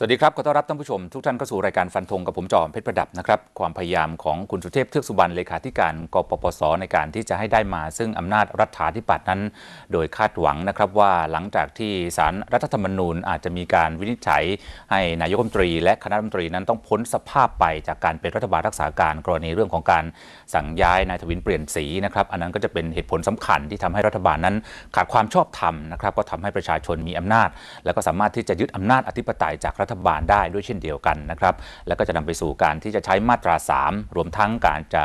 สวัสดีครับ ขอต้อนรับท่านผู้ชม ทุกท่านเข้าสู่รายการฟันธงกับผมจอมเพชรประดับนะครับ ความพยายามของคุณสุเทพเทือกสุบรรณเลขาธิการกปปส ในการที่จะให้ได้มา ซึ่งอำนาจรัฐาธิปัตย์นั้น โดยคาดหวังนะครับว่าหลังจากที่สารรัฐธรรมนูญอาจจะมีการวินิจฉัย ให้นายกรัฐมนตรีและคณะรัฐมนตรีนั้นต้องพ้นสภาพไปจากการเป็นรัฐบาลรักษาการกรณีเรื่องของการสั่งย้ายนายทวินเปลี่ยนสีนะครับอันนั้นก็จะเป็นเหตุผลสำคัญที่ทำให้รัฐบาลนั้น ขาดความชอบธรรมนะครับก็ทำให้ประชาชนมีอำนาจ แล้วก็สามารถที่จะยึดอำนาจอธิปไตยจากรัฐบาลได้ด้วยเช่นเดียวกันนะครับ แล้วก็จะนำไปสู่การที่จะใช้มาตรา 3 รวมทั้งการจะ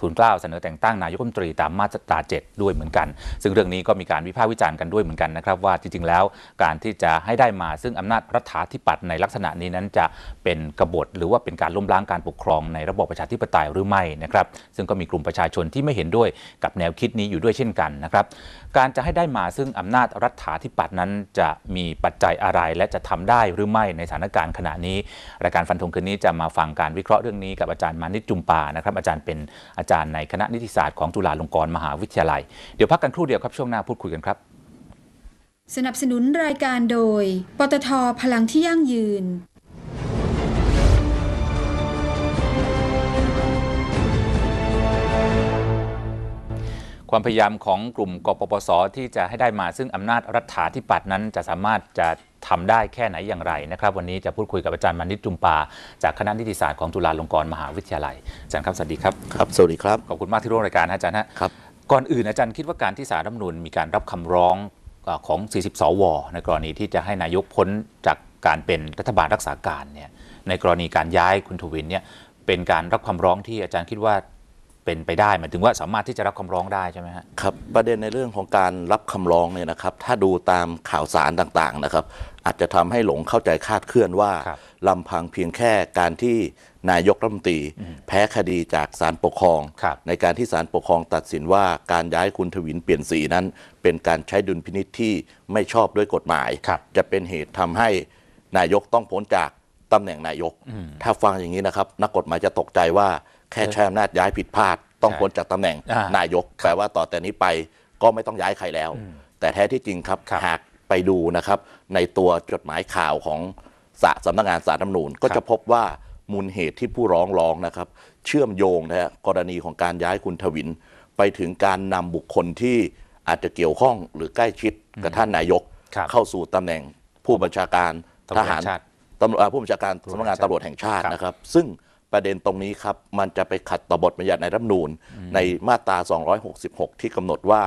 ทูลเกล้าเสนอแต่งตั้งนายกรัฐมนตรีตามมาตรา 7 ด้วยเหมือนกัน ซึ่งเรื่องนี้ก็มีการวิพากษ์วิจารณ์กันด้วยเหมือนกันนะครับว่าจริงๆแล้วการที่จะให้ได้มาซึ่งอำนาจรัฐาธิปัตย์ในลักษณะนี้นั้นจะเป็นกบฏหรือว่าเป็นการล้มล้างการปกครองในระบอบประชาธิปไตยหรือไม่นะครับซึ่งก็มีกลุ่มประชาชนที่ไม่เห็นด้วยกับแนวคิดนี้อยู่ด้วยเช่นกันนะครับการจะให้ได้มาซึ่งอำนาจรัฐาธิปัตย์นั้นจะมีปัจจัยอะไรและจะทำได้หรือไม่ในสถานการณ์ขณะนี้รายการฟันธงคืนนี้จะมาฟังการวิเคราะห์เรื่องนี้กับอาจารย์มานิตจุมปานะครับอาจารย์เป็นอาจารย์ในคณะนิติศาสตร์ของจุฬาลงกรณ์มหาวิทยาลัย เดี๋ยวพักกันครู่เดียวครับช่วงหน้าพูดคุยกันครับ สนับสนุนรายการโดย ปตทพลังที่ยั่งยืน ความพยายามของกลุ่มกปปสที่จะให้ได้มาซึ่งอำนาจรัฐาธิปัตย์นั้นจะสามารถจะทำได้แค่ไหนอย่างไรนะครับ วันนี้จะพูดคุยกับอาจารย์มานิตจุมปา จากคณะนิติศาสตร์ของจุฬาลงกรณ์มหาวิทยาลัยอาจารย์ครับสวัสดีครับครับสวัสดีครับขอบคุณมากที่ร่วมรายการอาจารย์ฮะครับก่อนอื่นอาจารย์คิดว่าการที่สารรัฐมนูญมีการรับคำร้องของ 40 สว ในกรณีที่จะให้นายกพ้นจากการเป็นรัฐบาลรักษาการเนี่ยในกรณีการย้ายคุณทวินเนี่ยเป็นการรับคำร้องที่อาจารย์คิดว่า เป็นไปได้หมายถึงว่าสามารถที่จะรับคำร้องได้ใช่ไหมฮะครับประเด็นในเรื่องของการรับคำร้องเนี่ยนะครับ ถ้าดูตามข่าวสารต่างๆนะครับ อาจจะทำให้หลงเข้าใจคาดเคลื่อนว่าครับลำพังเพียงแค่การที่นายกรัฐมนตรีแพ้คดีจากศาลปกครองครับในการที่ศาลปกครองตัดสินว่าการย้ายคุณทวินเปลี่ยนสีนั้น เป็นการใช้ดุลพินิษที่ไม่ชอบด้วยกฎหมายครับจะเป็นเหตุทำให้นายกต้องพ้นจากตำแหน่งนายก ถ้าฟังอย่างนี้นะครับ นักกฎหมายจะตกใจว่า แค่ใช้อำนาจย้ายผิดพลาด ต้องใช่พ้นจากตำแหน่งอ่านนายกแปลว่าต่อแต่นี้ไปก็ไม่ต้องย้ายใครแล้ว แต่แท้ที่จริงครับครับหากไปดูนะครับ ในตัวจดหมายข่าวของสะสำนักงานสารรัฐธรรมนูญก็ครับจะพบว่ามูลเหตุที่ผู้ร้องร้องนะครับ เชื่อมโยงนะฮะกรณีของการย้ายคุณทวิน ไปถึงการนำบุคคลที่อาจจะเกี่ยวข้องหรือใกล้ชิดกับท่านนายกครับเข้าสู่ตำแหน่งผู้บัญชาการตำรทวจแห่หารงชาติตำรวจอ่าผู้บัญชาการสำนักงานตำรวจแห่งชาติครับนะครับ ซึ่ง ประเด็นตรงนี้ครับ มันจะไปขัดต่อบทบัญญัติในรัฐธรรมนูญในมาตรา 266 ที่กำหนดว่า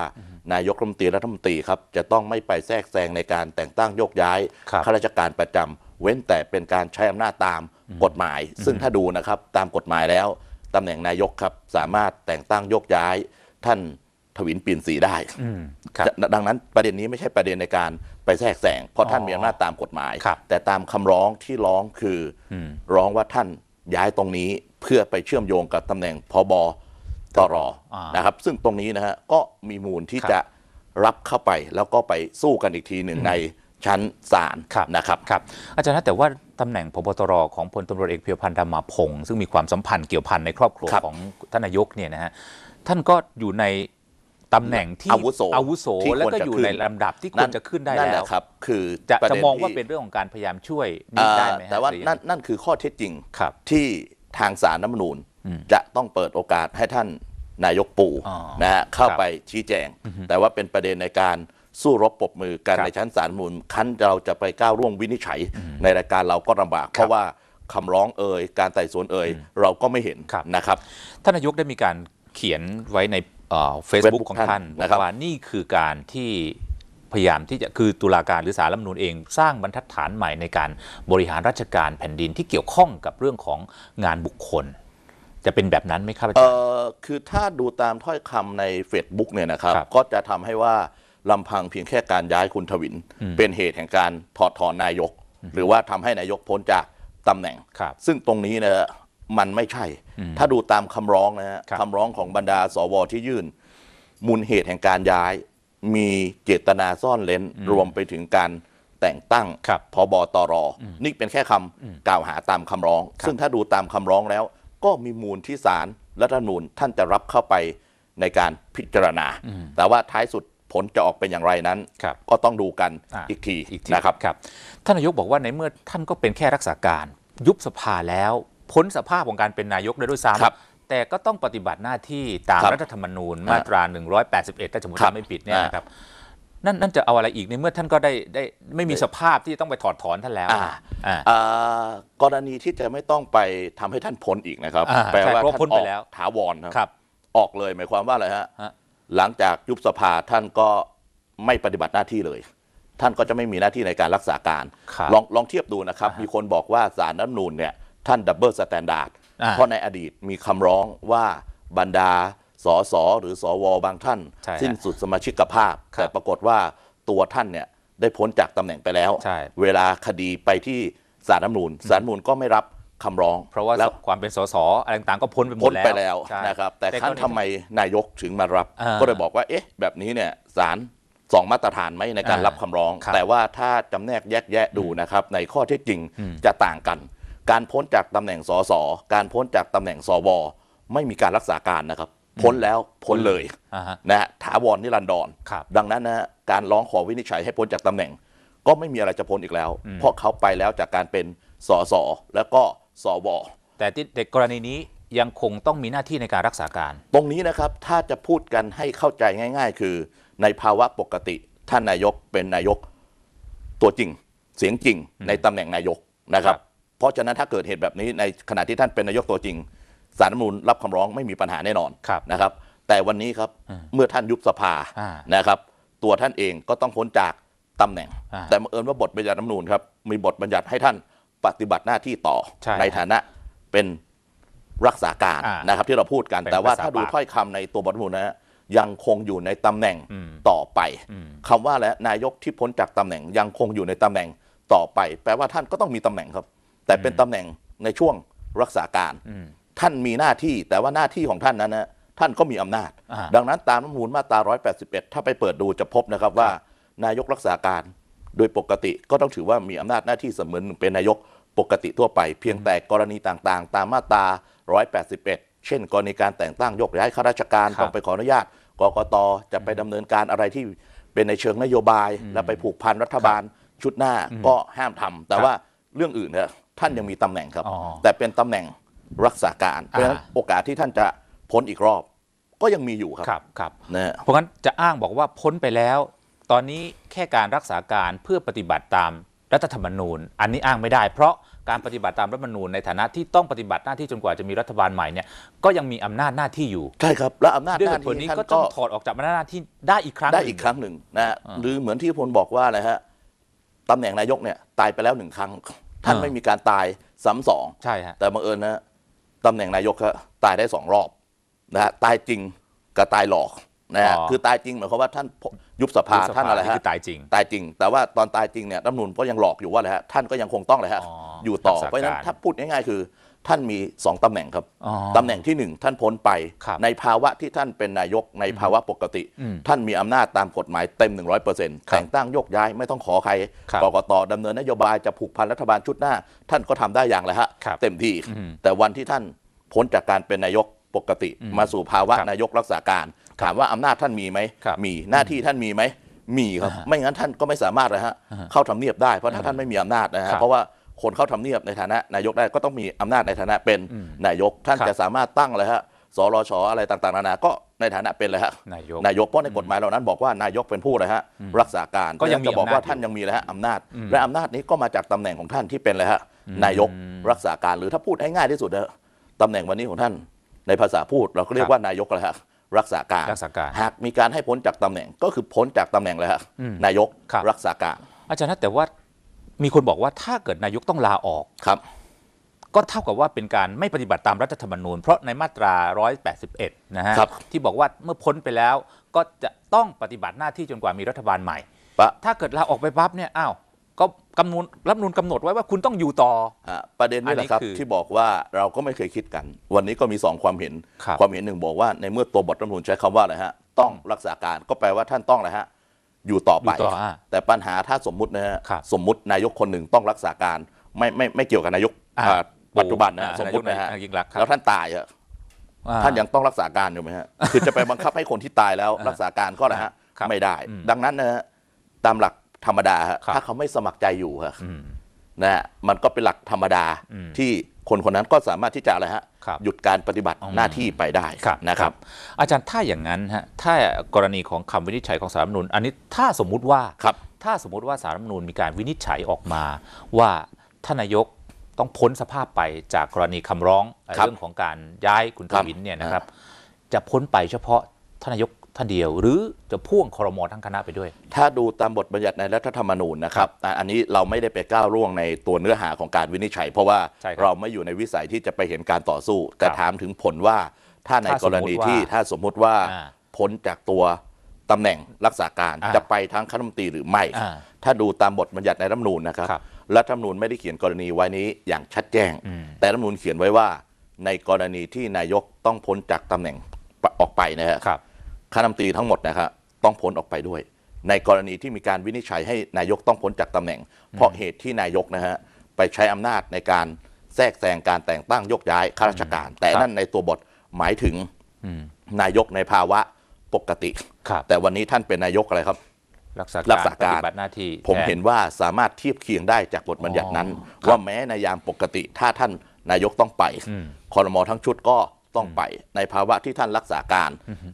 นายกรัฐมนตรีรัฐมนตรีครับจะต้องไม่ไปแทรกแซงในการแต่งตั้งโยกย้ายครับข้าราชการประจำเว้นแต่เป็นการใช้อำนาจตามกฎหมาย ซึ่งถ้าดูนะครับตามกฎหมายแล้วตำแหน่งนายกครับสามารถแต่งตั้งโยกย้ายท่านทวินเปลี่ยนสีได้อืมครับจะดังนั้นประเด็นนี้ไม่ใช่ประเด็นในการไปแทรกแซงเพราะท่านอ๋อมีอำนาจตามกฎหมายครับแต่ตามคำร้องที่ร้องคืออมร้องว่าท่าน ย้ายตรงนี้เพื่อไปเชื่อมโยงกับตำแหน่งพบตรอ่านนะครับ ซึ่งตรงนี้นะฮะก็มีมูลที่ครับจะรับเข้าไปแล้วก็ไปสู้กันอีกทีหนึ่งในชั้นศาลครับนะครับครับ อาจารย์นะแต่ว่าตำแหน่งพบตรของพลตำรวจเอกเพียวพันธ์ธรรมาพงศ์ซึ่งมีความสัมพันธ์เกี่ยวพันในครอบครัวครับของท่านนายกเนี่ยนะฮะท่านก็อยู่ใน ตำแหน่งที่อาวุโสอาวุโสที่แล้วควรก็จะอยู่ขึ้นในลำดับที่ควรจะขึ้นได้นั่นแหแล้วละครับ คือจะประจะเด็นมองว่าที่เป็นเรื่องของการพยายามช่วยนี่ได้ไหมฮะแต่ว่าหรือยังนั่นนั่นคือข้อเท็จจริงครับที่ทางสารน้ำนูญจะต้องเปิดโอกาสให้ท่านนายกปู่อ๋อนะฮะเข้าครับไปชี้แจง แต่ว่าเป็นประเด็นในการสู้รบปรบมือกันครับในชั้นสารรัฐธรรมนูญคันเราจะไปก้าวร่วงวินิจฉัย ในรายการเราก็ลำบาก เพราะว่าคำร้องเอ่ยการไต่สวนเอ่ยเราก็ไม่เห็นครับนะครับท่านนายกได้มีการเขียนไว้ใน เฟซบุ๊ก Facebook ของท่านท่านบนะอครับกว่านี่คือการที่พยายามที่จะคือตุลาการหรือสารรัฐธรรมนูญเอง สร้างบรรทัดฐานใหม่ในการบริหารราชการแผ่นดินที่เกี่ยวข้องกับเรื่องของงานบุคคล จะเป็นแบบนั้นไหมครับอาเอจารย์อคือถ้าดูตามถ้อยคำใน Facebook เนี่ยนะครับครับก็จะทำให้ว่าลำพังเพียงแค่การย้ายคุณทวิน เป็นเหตุแห่งการถอดถอนนายก หรือว่าทำให้นายกพ้นจากตำแหน่งครับซึ่งตรงนี้นะฮะ มันไม่ใช่ ถ้าดูตามคำร้องนะฮะครับคำร้องของบรรดาสวที่ยื่น มูลเหตุแห่งการย้าย มีเจตนาซ่อนเล้นรวมไปถึงการแต่งตั้งครับพบตรนี่เป็นแค่คำกล่าวหาตามคำร้อง ซึ่งถ้าดูตามคำร้องแล้ว ก็มีมูลที่ศาลรัฐธรรมนูญท่านจะรับเข้าไปในการพิจารณา แต่ว่าท้ายสุดผลจะออกเป็นอย่างไรนั้นครับก็ต้องดูกันอ่าอีกทีอีกทีนะครับครับท่านนายกบอกว่าในเมื่อท่านก็เป็นแค่รักษาการ ยุบสภาแล้ว พ้นสภาพของการเป็นนายกได้ด้วยซ้ครับำแต่ก็ต้องปฏิบัติหน้าที่ตามครับรัฐธรรมนูญอ่ามมาตรา 181 ถ้าสมมติครับจำไม่ผิดเนี่ยอ่านนะครับนั่นนั่นจะเอาอะไรอีกในเมื่อท่านก็ได้ได้ไม่มีสภาพที่ต้องไปถอดถอนท่านแล้วอ่าอ่าอ่ากรณีที่จะไม่ต้องไปทำให้ท่านพ้นอีกนะครับอ่าแปลว่าใช่เพราะท่านพ้นอไปอกแล้วถาวรนะครับครับ ออกเลยหมายความว่าอะไรฮะฮะหลังจากยุบสภาท่านก็ไม่ปฏิบัติหน้าที่เลย ท่านก็จะไม่มีหน้าที่ในการรักษาการครับลองลองเทียบดูนะครับอ่าฮะมีคนบอกว่าสารรัฐธรรมนูญเนี่ย ท่านดับเบิลสแตนดาร์ดอ่าเพราะในอดีตมีคำร้องว่าบรรดาสสหรือสวบางท่าน ใช่ฮะสิ้นสุดสมาชิกภาพ ครับแต่ปรากฏว่าตัวท่านเนี่ยได้พ้นจากตำแหน่งไปแล้ว ใช่ เวลาคดีไปที่ศาลรัฐธรรมนูญศาลรัฐธรรมนูญก็ไม่รับคำร้องเพราะว่าแล้วความเป็นสสอะไรต่างๆก็พ้นไปหมพ้ดนแล้วไปแล้วใช่นะครับ แต่ก็ท่านทำไมนายกถึงมารับ อ่าก็เลยบอกว่าเอ๊ะ แบบนี้เนี่ยศาลสองมาตรฐานไหมในการอ่ารับคำร้อง ครับแต่ว่าถ้าจำแนกแยกแยะดูนะครับ ในข้อเท็จจริงอืมจะต่างกัน การพ้นจากตำแหน่งสสการพ้นจากตำแหน่งสวไม่มีการรักษาการนะครับ พ้นแล้วพ้นเลยอ่าฮะนะฮะถาวรนิรันดรครับดังนั้นนะฮะการร้องขอวินิจฉัยให้พ้นจากตำแหน่ง ก็ไม่มีอะไรจะพ้นอีกแล้วอืมเพราะเขาไปแล้วจากการเป็นสสแล้วก็สวแต่ที่ในกรณีนี้ยังคงต้องมีหน้าที่ในการรักษาการ ตรงนี้นะครับถ้าจะพูดกันให้เข้าใจง่าย ๆ คือ ในภาวะปกติท่านนายกเป็นนายกตัวจริง เสียงจริงในตำแหน่งนายกนะครับครับ เพราะฉะนั้นถ้าเกิดเหตุแบบนี้ในขณะที่ท่านเป็นนายกตัวจริงสารรัฐธรรมนูญรับคำร้องไม่มีปัญหาแน่นอนครับนะครับ แต่วันนี้ครับอืมเมื่อท่านยุบสภาอ่านะครับ ตัวท่านเองก็ต้องพ้นจากตำแหน่ง อ่าแต่บังเอิญว่าบทบัญญัติรัฐธรรมนูญครับมีบทบัญญัติให้ท่านปฏิบัติหน้าที่ต่อใช่ฐานะเป็นรักษาการอ่านะครับ ที่เราพูดกัน เป็นแต่ว่าภาษาถ้าดูปากถ้อยคำในตัวบทรัฐธรรมนูญนะฮะยังคงอยู่ในตำแหน่งอืม ต่อไปอืมคำว่าและนายกที่พ้นจากตำแหน่งยังคงอยู่ในตำแหน่งต่อไป แปลว่าท่านก็ต้องมีตำแหน่งครับ แต่เป็นตำแหน่งในช่วงรักษาการอืมท่านมีหน้าที่แต่ว่าหน้าที่ของท่านนั้นนะท่านก็มีอำนาจอ่าดังนั้นตามรัฐธรรมนูญมาตรา 181 ถ้าไปเปิดดูจะพบนะครับว่านายกรักษาการโดยปกติก็ต้องถือว่ามีอำนาจหน้าที่เสมือนหนึ่งเป็นนายกปกติทั่วไป เพียงแต่กรณีต่างๆ ตามมาตรา 181 เช่น กรณีการแต่งตั้งยกย้ายข้าราชการครับต้องไปขออนุญาตกกตจะไปดำเนินการอะไรที่เป็นในเชิงนโยบาย แล้วไปผูกพันรัฐบาลชุดหน้าก็ห้ามทำแต่ครับว่าเรื่องอื่นเนี่ย ท่านยังมีตำแหน่งครับอ๋อแต่เป็นตำแหน่งรักษาการเพราะฉะนั้นอ่าโอกาสที่ท่านจะพ้นอีกรอบ ก็ยังมีอยู่ครับครับครับนะฮะเพราะงั้นจะอ้างบอกว่าพ้นไปแล้ว ตอนนี้แค่การรักษาการเพื่อปฏิบัติตามรัฐธรรมนูญ อันนี้อ้างไม่ได้ เพราะการปฏิบัติตามรัฐธรรมนูญในฐานะที่ต้องปฏิบัติหน้าที่จนกว่าจะมีรัฐบาลใหม่เนี่ยก็ยังมีอำนาจหน้าที่อยู่ใช่ครับและอำนาจด้วยหเหน้าตุผลที่นี้ท่านก็ต้ก็องถอดออกจากอำนาจหน้าที่ได้อีกครั้งได้หนึ่งอีกครั้งหนึ่งนะฮะอ่าหรือเหมือนที่พลบอกว่าอะไรฮะตำแหน่งนายกเนี่ยตายไปแล้วหนึ่งครั้ง ท่านอ่าไม่มีการตายซ้ำสองใช่ฮะแต่บังเอิญนะฮะตำแหน่งนายกครับตายได้สองรอบนะฮะตายจริงกับตายหลอกนะฮะอ๋อคือตายจริงหมายความว่าท่านยุบสภายุบสภท่านอะไรนี่ฮะคือตายจริง ตายจริง แต่ว่าตอนตายจริงเนี่ยรัฐธรรมนูนก็ยังหลอกอยู่ว่าอะไรฮะท่านก็ยังคงต้องเลยฮะอ๋ออยู่ต่อรักษาเพราะฉะนั้นการถ้าพูดง่ายๆคือ ท่านมีสองตำแหน่งครับอ๋อตำแหน่งที่หนึ่งท่านพ้นไปครับในภาวะที่ท่านเป็นนายกในภาวะปกติอืมท่านมีอำนาจตามกฎหมายเต็ม 100%แต่งตั้งโยกย้ายไม่ต้องขอใครครับกกตดำเนินนโยบายจะผูกพันรัฐบาลชุดหน้า ท่านก็ทำได้อย่างไรฮะครับเต็มที่อืมแต่วันที่ท่านพ้นจากการเป็นนายกปกติอืมมาสู่ภาวะครับนายกรักษาการ ถามว่าอำนาจท่านมีไหมครับมีหน้าที่ท่านมีไหมมีครับอ่าฮะไม่งั้นท่านก็ไม่สามารถนะฮะอ่าฮะเข้าทำเนียบได้เพราะถ้าท่านไม่มีอำนาจนะครัฮะบเพราะว่า คนเข้าทำเนียบในฐานะนายกได้ก็ต้องมีอำนาจในฐานะเป็นอืมนายก ท่านครับจะสามารถตั้งเลยฮะสรชอะไรต่างๆนานาก็ในฐานะเป็นเลยฮะนายกนายกเพราะในกฎหมายเหล่านั้นบอกว่านายกเป็นผู้เลยฮะรักษาการก็ยังมีจะบอกว่าอำนาจอยู่ท่านยังมีเลยฮะอำนาจอืมและอำนาจนี้ก็มาจากตำแหน่งของท่านที่เป็นเลยฮะนายกรักษาการหรือถ้าพูดให้ง่ายที่สุดนะตำแหน่งวันนี้ของท่านในภาษาพูดเราก็เรียครักบว่านายกเลยฮะรักษาการรักษาการหากมีการให้พ้นจากตำแหน่งก็คือพ้นจากตำแหน่งเลยฮะอืมนายกครับรักษาการ อาจารย์นะแต่ว่า มีคนบอกว่าถ้าเกิดนายกต้องลาออก ครับ ก็เท่ากับว่าเป็นการไม่ปฏิบัติตามรัฐธรรมนูญ เพราะในมาตรา 181 นะฮะครับ ที่บอกว่าเมื่อพ้นไปแล้วก็จะต้องปฏิบัติหน้าที่จนกว่ามีรัฐบาลใหม่ ปะถ้าเกิดลาออกไปปั๊บเนี่ยอ้าวก็กำหนดรัฐธรรมนูญกำหนดไว้ว่าคุณต้องอยู่ต่อ อะประเด็นนี้แหละครับอันนี้คือที่บอกว่าเราก็ไม่เคยคิดกัน วันนี้ก็มีสองความเห็น ครับ ความเห็นหนึ่งบอกว่าในเมื่อตัวบทรัฐธรรมนูญใช้คำว่าอะไรฮะต้องรักษาการก็แปลว่าท่านต้องอะไรฮะ อยู่ต่อไป อยู่ต่ออะแต่ปัญหาถ้าสมมุตินะฮะครับสมมุตินายกคนหนึ่งต้องรักษาการไม่ไม่ไม่เกี่ยวกับนายกอะอ่าปัจจุบันนะฮะอ่าสมมตินะฮะนายกยิ่งรักษณ์ครับ แล้วท่านตายอะ อ่ ท่านยังต้องรักษาการอยู่ไหมฮะ คือจะไปบังคับให้คนที่ตายแล้วรักษาการก็นะฮะครับไม่ได้ อืมดังนั้นนะฮะตามหลักธรรมดาฮะครับ ถ้าเขาไม่สมัครใจอยู่ฮะอืม นะฮะมันก็เป็นหลักธรรมดาอืมที่คนคนนั้นก็สามารถที่จะอะไรฮะครับหยุดการปฏิบัติอืมหน้าที่ไปได้นะครับ อาจารย์ถ้าอย่างนั้นฮะถ้ากรณีของคำวินิจฉัยของสารรัฐธรรมนูญอันนี้ถ้าสมมุติว่าครับถ้าสมมุติว่าสารรัฐธรรมนูญมีการวินิจฉัยออกมาว่าท่านนายกต้องพ้นสภาพไปจากกรณีคำร้องเอ่อครับเรื่องของการย้ายคุณทครับวินเนี่ยนะครับ จะพ้นไปเฉพาะท่านนายก ท่านเดียวหรือจะพ่วงครมทั้งคณะไปด้วย ถ้าดูตามบทบัญญัติในรัฐธรรมนูญนะครับอะอันนี้เราไม่ได้ไปก้าวล่วงในตัวเนื้อหาของการวินิจฉัย เพราะว่าใช่ครับเราไม่อยู่ในวิสัยที่จะไปเห็นการต่อสู้ แต่ครับถามถึงผลว่าถ้าในถ้ากรณีสมมุติว่าที่ถ้าสมมุติว่าอ่าพ้นจากตัวตำแหน่งรักษาการอ่าจะไปทั้งคณะรัฐมนตรีหรือไม่อ่าถ้าดูตามบทบัญญัติในรัฐธรรมนูญนะครับครับรัฐธรรมนูญไม่ได้เขียนกรณีไว้นี้อย่างชัดแจ้งอืมแต่รัฐธรรมนูญเขียนไว้ว่า ในกรณีที่นายกต้องพ้นจากตำแหน่งออกไปนะฮะครับ คณะรัฐมนตรีทั้งหมดนะครับต้องพ้นออกไปด้วย ในกรณีที่มีการวินิจฉัยให้นายกต้องพ้นจากตำแหน่ง เพราะเหตุที่นายกนะฮะไปใช้อำนาจในการแทรกแซงการแต่งตั้งยกย้ายข้าราชการ แต่ครับนั่นในตัวบทหมายถึงอืมนายกในภาวะปกติครับแต่วันนี้ท่านเป็นนายกอะไรครับ รักษารัการกษาการปฏิบัติหน้าที่ผมแทเห็นว่าสามารถเทียบเคียงได้จากบทบัญญัตินั้นครับว่าแม้ในยามปกติถ้าท่านนายกต้องไปอืมคอรมอทั้งชุดก็ ต้องไป ในภาวะที่ท่านรักษาการ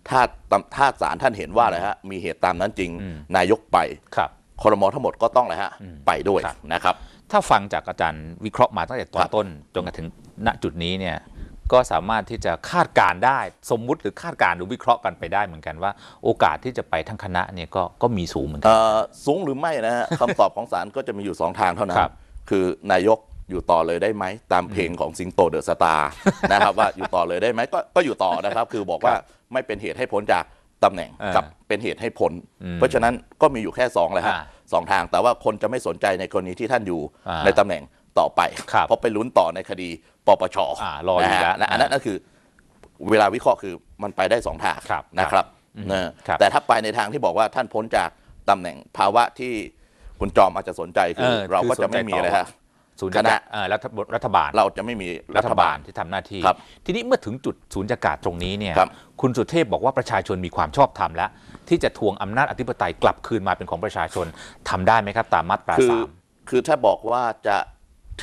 ถ้าถ้าศาลท่านเห็นว่าอะไรฮะมีเหตุตามนั้นจริงอืมนายกไปครับคอรมอทั้งหมดก็ต้องอะไรฮะไปด้วยครับนะครับ ถ้าฟังจากอาจารย์วิเคราะห์มาตั้งแต่ตอครันบต้นจนกระทั่งณจุดนี้เนี่ยก็สามารถที่จะคาดการณ์ได้สมมุติหรือคาดการณ์หรือวิเคราะห์กันไปได้เหมือนกันว่า โอกาสที่จะไปทั้งคณะเนี่ยก็ก็มีสูงเหมือนกัเอ่นอสูงหรือไม่นะฮะคำตอบของศาลก็จะมีอยู่สองทางเท่านั้นครับคือนายก อยู่ต่อเลยได้ไหมตามเพลงของสิงโตเดอะสตาร์นะครับว่าอยู่ต่อเลยได้ไหมก็ก็อยู่ต่อนะครับ คือบอกว่าไม่เป็นเหตุให้พ้นจากตำแหน่งอ่ากับเป็นเหตุให้พ้นอืมเพราะฉะนั้นก็มีอยู่แค่สองเลยฮะอ่าสองทางแต่ว่าคนจะไม่สนใจในกรณีที่ท่านอยู่อ่าในตำแหน่งต่อไปครับเพราะไปลุ้นต่อในคดีปปชอ่ารออยู่นะฮะแล้วนะอันนั้นก็คือเวลาวิเคราะห์คือมันไปได้สองทางครับนะครับนะครับแต่ถ้าไปในทางที่บอกว่าท่านพ้นจากตำแหน่งภาวะที่คุณจอมอาจจะสนใจคือเออเราก็คือจะไม่มีสนใจต่อเลยฮะ ศูนย์คณะเอ่อรัฐบรัฐบาล เราจะไม่มีรัฐบาลที่ทำหน้าที่ครับทีนี้เมื่อถึงจุดศูนย์ากาศตรงนี้เนี่ยครับคุณสุเทพบอกว่าประชาชนมีความชอบธรรมแล้ว ที่จะทวงอำนาจอธิปไตยกลับคืนมาเป็นของประชาชนทำได้ไหมครับ ตามมาตราคือสามคือถ้าบอกว่าจะ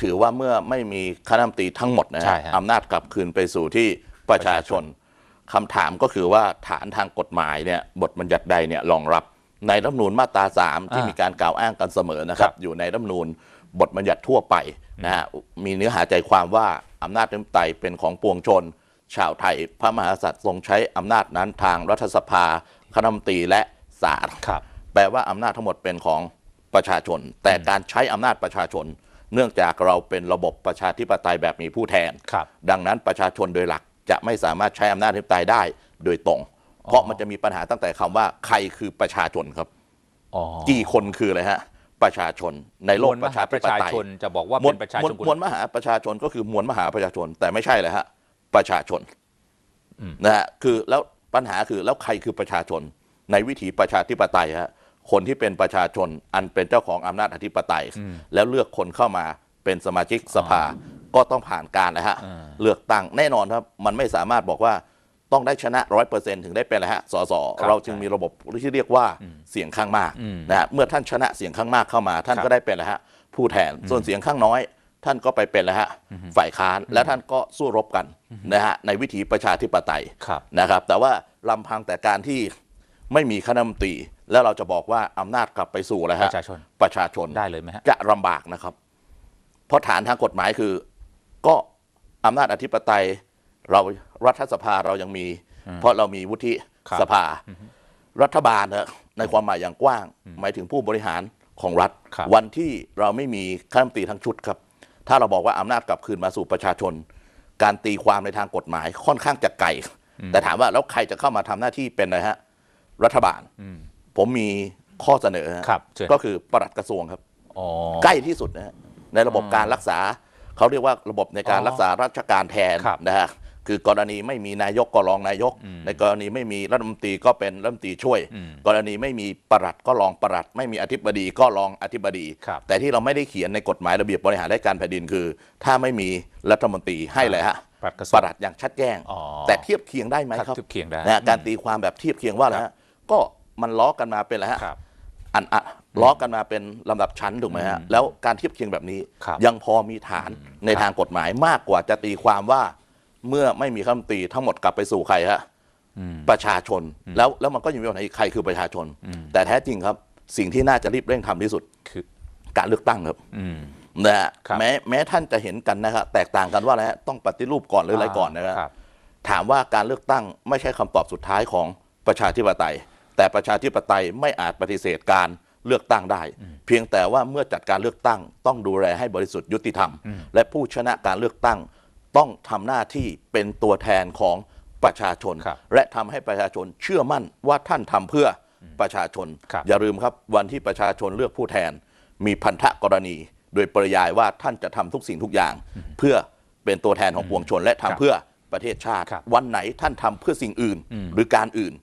ถือว่าเมื่อไม่มีคณะรัฐมนตรีทั้งหมดนะใช่ฮะฮะอำนาจกลับคืนไปสู่ที่ประชาชนคำถามก็คือว่าฐานทางกฎหมายเนี่ยบทบัญญัติใดเนี่ยรองรับในรัฐธรรมนูญมาตราสามที่อ่ามีมีการกล่าวอ้างกันเสมอนะครับครับอยู่ในรัฐธรรมนูญ บทบัญญัติทั่วไปนะฮะมีเนื้อหาใจความว่าอำนาจอธิปไตยเป็นของปวงชน ชาวไทย พระมหากษัตริย์ทรงใช้อำนาจนั้นทางรัฐสภาคณะรัฐมนตรีและศาลครับแปลว่าอำนาจทั้งหมดเป็นของประชาชน แต่การใช้อำนาจประชาชน เนื่องจากเราเป็นระบบประชาธิปไตยแบบมีผู้แทนครับดังนั้นประชาชนโดยหลักจะไม่สามารถใช้อำนาจอธิปไตยได้โดยตรง เพราะมันจะมีปัญหาตั้งแต่คำว่าใครคือประชาชนครับอ๋อกี่คนคืออะไรฮะ ประชาชน ในโลมกวลปมระชาหาธิประปชาไตยชนจะบอกว่ามวเป็ลนประชาชมวลนกลุ่มวลมหาประชาชนก็คือมวลมหาประชาชน แต่ไม่ใช่เลยฮะประชาชนนะฮะคือแล้วปัญหาคือแล้วใครคือประชาชน ในวิถีประชาธิปไตยฮะคนที่เป็นประชาชนอันเป็นเจ้าของอำนาจอธิปไตย แล้วเลือกคนเข้ามาเป็นสมาชิกสภาก็ต้องผ่านการนะฮะอ่าเลือกตั้งแน่นอนครับ มันไม่สามารถบอกว่า ต้องได้ชนะร้อยเปอร์เซ็นถึงได้เป็นนะฮะสสครับเราจึงมีระบบที่เรียกว่าเสียงข้างมากอืมนะฮะเมื่อท่านชนะเสียงข้างมากเข้ามา ท่านครับก็ได้เป็นนะฮะผู้แทนส่วนเสียงข้างน้อย ท่านก็ไปเป็นนะฮะฝ่ายค้านและท่านก็สู้รบกันนะฮะในวิถีประชาธิปไตยครับ นะครับ แต่ว่าลำพังแต่การที่ไม่มีคณะรัฐมนตรี แล้วเราจะบอกว่าอำนาจกลับไปสู่อะไรปฮะระชาชน ประชาชน ได้เลยไหมฮะ จะลำบากนะครับ เพราะฐานทางกฎหมายคือ ก็อำนาจอธิปไตย เรารัฐสภาเรายังมี เพราะเรามีวุฒิครับสภา รัฐบาลนะในความหมายอย่างกว้าง หมายถึงผู้บริหารของรัฐครับวันที่เราไม่มีคณะรัฐมนตรีทั้งชุดครับ ถ้าเราบอกว่าอำนาจกลับคืนมาสู่ประชาชน การตีความในทางกฎหมายค่อนข้างจะไกลแต่ถามว่าแล้วใครจะเข้ามาทำหน้าที่เป็นอะไรฮะรัฐบาลผมมีข้อเสนอฮะครับเชิญก็คือปลัดกระทรวงครับอ๋อใกล้ที่สุดนะฮะในระบบการรักษา เขาเรียกว่าระบบในการอ๋อรักษาราชการแทนครับนะฮะ คือกรณีไม่มีนายกก็รองนายก ในกรณีไม่มีรัฐมนตรีก็เป็นรัฐมนตรีช่วยอืมกรณีไม่มีปลัดก็รองปลัด ไม่มีอธิบดีก็รองอธิบดีครับแต่ที่เราไม่ได้เขียนในกฎหมายระเบียบบริหารราชการแผ่นดินคือ ถ้าไม่มีรัฐมนตรีให้เลยฮะปลัดกระทรปวงลัดอย่างชัดแจ้งอ๋อแต่เทียบเคียงได้ไหมครับครับเทียบเคียงได้นะฮะการตีความแบบเทียบเคียงว่าอะไรฮะก็มันล้อกันมาเป็นอะไรฮะครับอันอะล้อกันมาเป็นลำดับชั้นถูกไหมฮะแล้วการเทียบเคียงแบบนี้ครับยังพอมีฐานในทางกฎหมายมากกว่าจะตีความว่า เมื่อไม่มีคำตีทั้งหมดกลับไปสู่ใครฮะอืมประชาชนแล้วแล้วมันก็ยังมีปัญหาอีกใครคือประชาชน แต่แท้จริงครับ สิ่งที่น่าจะรีบเร่งทำที่สุดคือการเลือกตั้งครับอืมนะฮะครับแม้แม้ท่านจะเห็นกันนะครับแตกต่างกันว่าอะไรฮะต้องปฏิรูปก่อนหรืออะไรก่อนนะครับครับถามว่าการเลือกตั้งไม่ใช่คำตอบสุดท้ายของประชาธิปไตย แต่ประชาธิปไตยไม่อาจปฏิเสธการเลือกตั้งได้ เพียงแต่ว่าเมื่อจัดการเลือกตั้ง ต้องดูแลให้บริสุทธิ์ยุติธรรม และผู้ชนะการเลือกตั้ง ต้องทำหน้าที่เป็นตัวแทนของประชาชน ครับและทำให้ประชาชนเชื่อมั่นว่าท่านทำเพื่อประชาชน ครับ อย่าลืมครับวันที่ประชาชนเลือกผู้แทน มีพันธกรณี โดยปริยายว่าท่านจะทำทุกสิ่งทุกอย่าง เพื่อเป็นตัวแทนของปวงชน และทำครับเพื่อประเทศชาติ ครับวันไหนท่านทำเพื่อสิ่งอื่น หรือการอื่น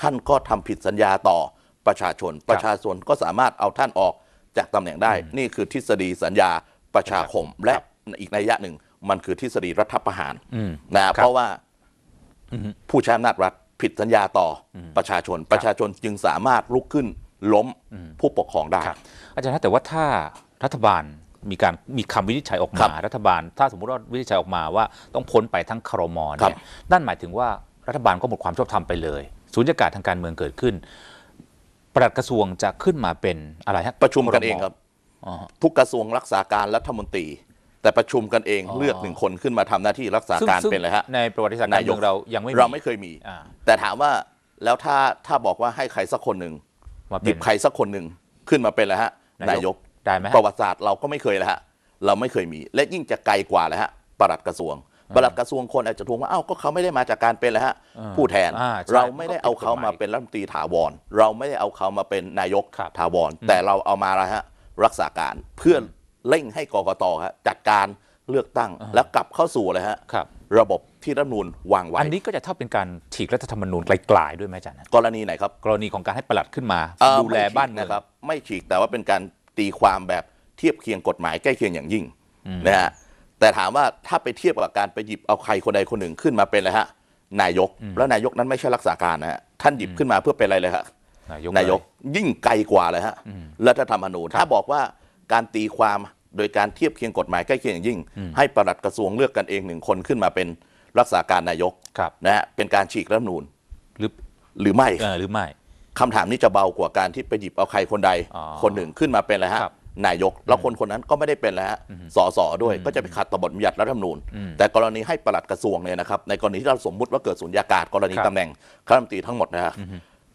ท่านก็ทำผิดสัญญาต่อประชาชน ประชาชนก็สามารถเอาท่านออกจากตำแหน่งได้ นี่คือทฤษฎีสัญญาประชาคมและอีกนัยยะหนึ่ง มันคือทฤษฎีรัฐประหารอืมนะครัเพบราะว่าผู้ใช้อำนาจรัฐผิดสัญญาต่ออประชาชน ประชาชนจึงสามารถลุกขึ้นล้มผู้ปกครองได้ครับอาจารย์นะแต่ว่าถ้ารัฐบาลมีการมีคำวินิจฉัยออกครัมาบรัฐบาล ถ้าสมมติว่าวินิจฉัยออกมาว่าต้องพ้นไปทั้งครมครัเนี่บยนั่นหมายถึงว่ารัฐบาลก็หมดความชอบธรรมไปเลยสูญญากาศทางการเมืองเกิดขึ้นปลัดกระทรวงจะขึ้นมาเป็นอะไรฮะประชุมกันเองครับอ๋อทุกกระทรวงรักษาการรัฐมนตรี แต่ประชุมกันเองอ๋อเลือกหนึ่งคนขึ้นมาทำหน้าที่รักษาซึ่งการซึ่งเป็นเลยฮะในประวัติศาสตร์การเมืองเรายังไม่มีเราไม่เคยมีอ่าแต่ถามว่าแล้วถ้าถ้าบอกว่าให้ใครสักคนหนึ่งมาหเป็ยินบใครสักคนหนึ่งขึ้นมาเป็นแล้วฮะนานายยกกได้ไหมฮะประวัติศาสตร์เราก็ไม่เคยแล้วฮะเราไม่เคยมี และยิ่งจะไกลกว่าเลยฮะปลัดกระทรวงปลัดกระทรวงคนอาจจะทวงว่าเอ้าก็เขาไม่ได้มาจากการเป็นแล้วฮะผู้แทนอ่าใช่เราไม่ได้เอาเขามาเป็นรัฐมนตรีถาวร เราไม่ได้เอาเขามาเป็นนายกครับถาวรแต่เราเอามาแล้วฮะรักษาการเพื่อ เร่งให้กกตฮะจัดการเลือกตั้งแล้วกลับเข้าสู่เลยฮะครับ ระบบที่รัฐธรรมนูลวางไว้อันนี้ก็จะเท่าเป็นการฉีกรัฐธรรมนูญไกลๆด้วยไหมอาจารย์นะกรณีไหนครับ กรณีของการให้ปลัดขึ้นมาเอ่อดูแลไม่ฉีกบ้านเมืองนะครับ ไม่ฉีกแต่ว่าเป็นการตีความแบบเทียบเคียงกฎหมายใกล้เคียงอย่างยิ่งนะฮะแต่ถามว่าถ้าไปเทียบกับการไปหยิบเอาใครคนใดคนหนึ่งขึ้นมาเป็นอะไรฮะนายกแล้วนายกนั้นไม่ใช่รักษาการนะฮะท่านหยิบขึ้นมาเพื่อเป็นอะไรเลยฮะนายกนายกเลยยิ่งไกลกว่าเลยฮะรัฐธรรมนูญถ้าบอกว่าการตีความ โดยการเทียบเคียงกฎหมายใกล้เคียงอย่างยิ่ง ให้ปลัดกระทรวงเลือกกันเองหนึ่งคนขึ้นมาเป็นรักษาการนายกครับนะฮะเป็นการฉีกรัฐธรรมนูญหรือหรือไม่เออหรือไม่ คำถามนี้จะเบากว่าการที่ไปหยิบเอาใครคนใด อ๋อคนหนึ่งขึ้นมาเป็นอะไรฮะครับนายก แล้วคนคนนั้นก็ไม่ได้เป็นแล้วฮะสสด้วยก็จะไปขัดต่อบทบัญญัติรัฐธรรมนูญแต่กรณีให้ปลัดกระทรวงเนี่ยนะครับในกรณีที่เราสมมุติว่าเกิดสุญญากาศกรณีครับตำแหน่งข้าราชการทั้งหมดนะฮะ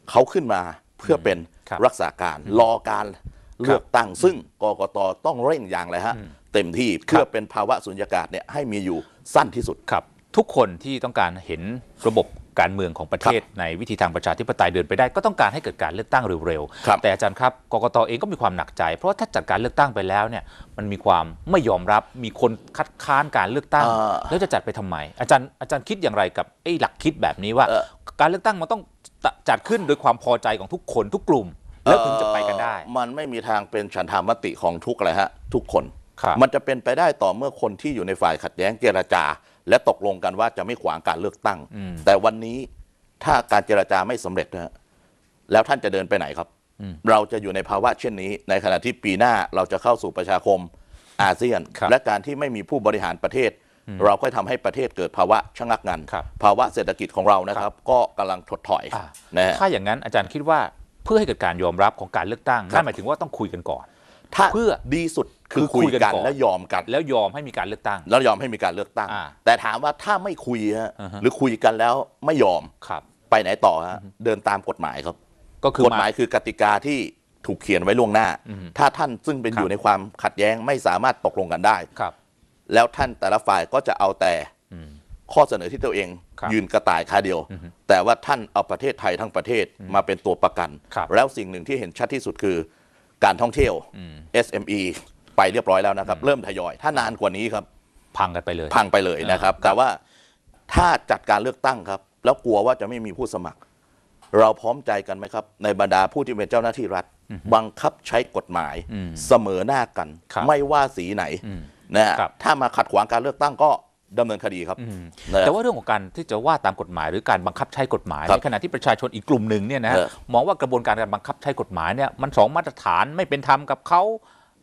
เขาขึ้นมาเพื่อเป็นครับ รักษาการรอการ เลือกตั้งซึ่งกกตต้องเร่งอย่างเลยฮะ เต็มที่เพื่อเป็นภาวะสุญญากาศเนี่ยให้มีอยู่สั้นที่สุดครับ ทุกคนที่ต้องการเห็นระบบการเมืองของประเทศในวิธีทางประชาธิปไตยเดินไปได้ ก็ต้องการให้เกิดการเลือกตั้งเร็วครับๆแต่อาจารย์ครับกกตเองก็มีความหนักใจ เพราะว่าถ้าจัดการเลือกตั้งไปแล้วเนี่ยมันมีความไม่ยอมรับมีคนคัดค้านการเลือกตั้งเอ่อแล้วจะจัดไปทำไม อาจารย์อาจารย์คิดอย่างไรกับไอ้หลักคิดแบบนี้ว่าเอ่อการเลือกตั้งมันต้องจัดขึ้นโดยความพอใจของทุกคนทุกกลุ่มแล้วถึงจะไปกัน ได้เอ่อมันไม่มีทางเป็นฉันทามติของทุกอะไรฮะ ทุกคนครับมันจะเป็นไปได้ต่อเมื่อคนที่อยู่ในฝ่ายขัดแย้งเจรจา และตกลงกันว่าจะไม่ขวางการเลือกตั้ง แต่วันนี้ถ้าการเจรจาไม่สำเร็จนะฮะแล้วท่านจะเดินไปไหนครับ เราจะอยู่ในภาวะเช่นนี้ ในขณะที่ปีหน้าเราจะเข้าสู่ประชาคมอาเซียนครับและการที่ไม่มีผู้บริหารประเทศ เราก็ทำให้ประเทศเกิดภาวะชะงักงันครับภาวะเศรษฐกิจของเรานะครับ ก็กำลังถดถอยอ่านะฮะถ้าอย่างนั้นอาจารย์คิดว่า เพื่อให้เกิดการยอมรับของการเลือกตั้งครับนั่นหมายถึงว่าต้องคุยกันก่อน ถ้าเพื่อดีสุดคือคือคุคุยยกันกันก่อนและยอมกัน แล้วยอมให้มีการเลือกตั้ง แล้วยอมให้มีการเลือกตั้งอ่าแต่ถามว่าถ้าไม่คุยฮะอ่าฮะหรือคุยกันแล้วไม่ยอมครับไปไหนต่อฮะเดินตามกฎหมายครับ ก็คือกฎหมายคือกติกาที่ถูกเขียนไว้ล่วงหน้า ถ้าท่านซึ่งเป็นครับอยู่ในความขัดแย้งไม่สามารถตกลงกันได้ครับ แล้วท่านแต่ละฝ่ายก็จะเอาแต่ ข้อเสนอที่ตัวเองครับยืนกระต่ายคาเดียว แต่ว่าท่านเอาประเทศไทยทั้งประเทศมาเป็นตัวประกันครับแล้วสิ่งหนึ่งที่เห็นชัดที่สุดคือการท่องเที่ยว SME ไปเรียบร้อยแล้วนะครับ เริ่มทยอย ถ้านานกว่านี้ครับ พังกันไปเลย พังไปเลยนะครับครับ แต่ว่าถ้าจัดการเลือกตั้งครับ แล้วกลัวว่าจะไม่มีผู้สมัคร เราพร้อมใจกันไหมครับ ในบรรดาผู้ที่เป็นเจ้าหน้าที่รัฐ บังคับใช้กฎหมายเสมอหน้ากันครับไม่ว่าสีไหนนะฮะครับถ้ามาขัดขวางการเลือกตั้งก็ ดำเนินคดีครับอืมนะแต่ว่าเรื่องของการที่จะว่าตามกฎหมายหรือการบังคับใช้กฎหมายครับในขณะที่ประชาชนอีกกลุ่มหนึ่งเนี่ยนะฮะเออมองว่ากระบวนการการบังคับใช้กฎหมายเนี่ยมันสองมาตรฐานไม่เป็นธรรมกับเขา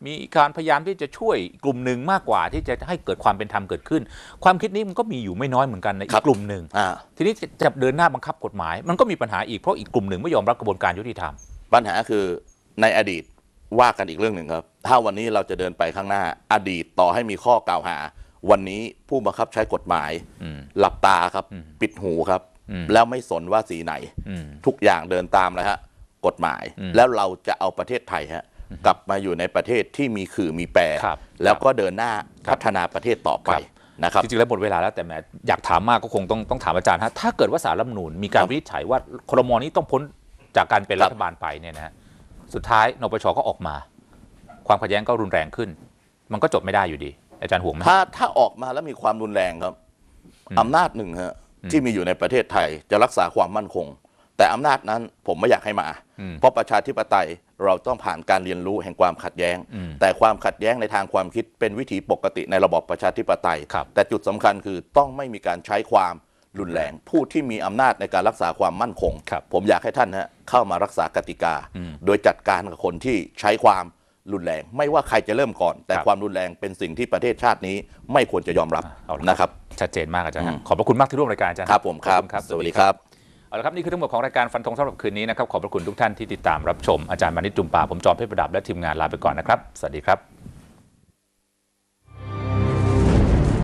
มีการพยายามที่จะช่วยกลุ่มหนึ่งมากกว่าที่จะให้เกิดความเป็นธรรมเกิดขึ้น ความคิดนี้มันก็มีอยู่ไม่น้อยเหมือนกันในอีครักบ กลุ่มหนึ่งอ่า ทีนี้จะเดินหน้าบังคับกฎหมาย มันก็มีปัญหาอีกเพราะอีกกลุ่มหนึ่งไม่ยอมรับกระบวนการยุติธรรม ปัญหาคือในอดีตว่ากันอีกเรื่องหนึ่งครับ ถ้าวันนี้เราจะเดินไปข้างหน้าอดีตต่อให้มีข้อกล่าวหา วันนี้ผู้บังคับใช้กฎหมายอืมหลับตาครับอืมปิดหูครับอืมแล้วไม่สนว่าสีไหนอืมทุกอย่างเดินตามเลยฮะกฎหมายอืมแล้วเราจะเอาประเทศไทยฮะกลับมาอยู่ในประเทศที่มีขื่อมีแปรครับแล้วก็เดินหน้าครับพัฒนาประเทศต่อไปครับนะครับจริงๆแล้วหมดเวลาแล้วแต่แหมอยากถามมากก็คงต้องต้องถามอาจารย์ฮะถ้าเกิดว่าสารรัฐธรรมนูญมีการครับวินิจฉัยว่าครมนี้ต้องพ้นจากการเป็นครับรัฐบาลไปเนี่ยนะฮะสุดท้ายนปชก็ออกมา ความขัดแย้งก็รุนแรงขึ้น มันก็จบไม่ได้อยู่ดี อาจารย์ห่วงไหมถ้าถ้าออกมาแล้วมีความรุนแรงครับอืมอำนาจหนึ่งฮะที่มีอยู่ในประเทศไทยจะรักษาความมั่นคง แต่อำนาจนั้นผมไม่อยากให้มาอืมเพราะประชาธิปไตยเราต้องผ่านการเรียนรู้แห่งความขัดแย้งอืมแต่ความขัดแย้งในทางความคิดเป็นวิถีปกติในระบอบประชาธิปไตยครับแต่จุดสำคัญคือต้องไม่มีการใช้ความรุนแรง ผู้ที่มีอำนาจในการรักษาความมั่นคงครับผมอยากให้ท่านฮะเข้ามารักษากติกาอืมโดยจัดการกับคนที่ใช้ความ รุนแรง ไม่ว่าใครจะเริ่มก่อน แต่ครับความรุนแรงเป็นสิ่งที่ประเทศชาตินี้ไม่ควรจะยอมรับเอาละนะครับชัดเจนมากอาจารย์ฮะอืมขอบพระคุณมากที่ร่วมรายการอาจารย์ครับผมครับขอณสวัสดีครับเอาละครับนี่คือทั้งหมดของรายการฟันธงสำหรับคืนนี้นะครับขอบพระคุณทุกท่านที่ติดตามรับชมอาจารย์มานิตจุมป่าผมจอมเพชรประดับและทีมงานลาไปก่อนนะครับสวัสดีครับ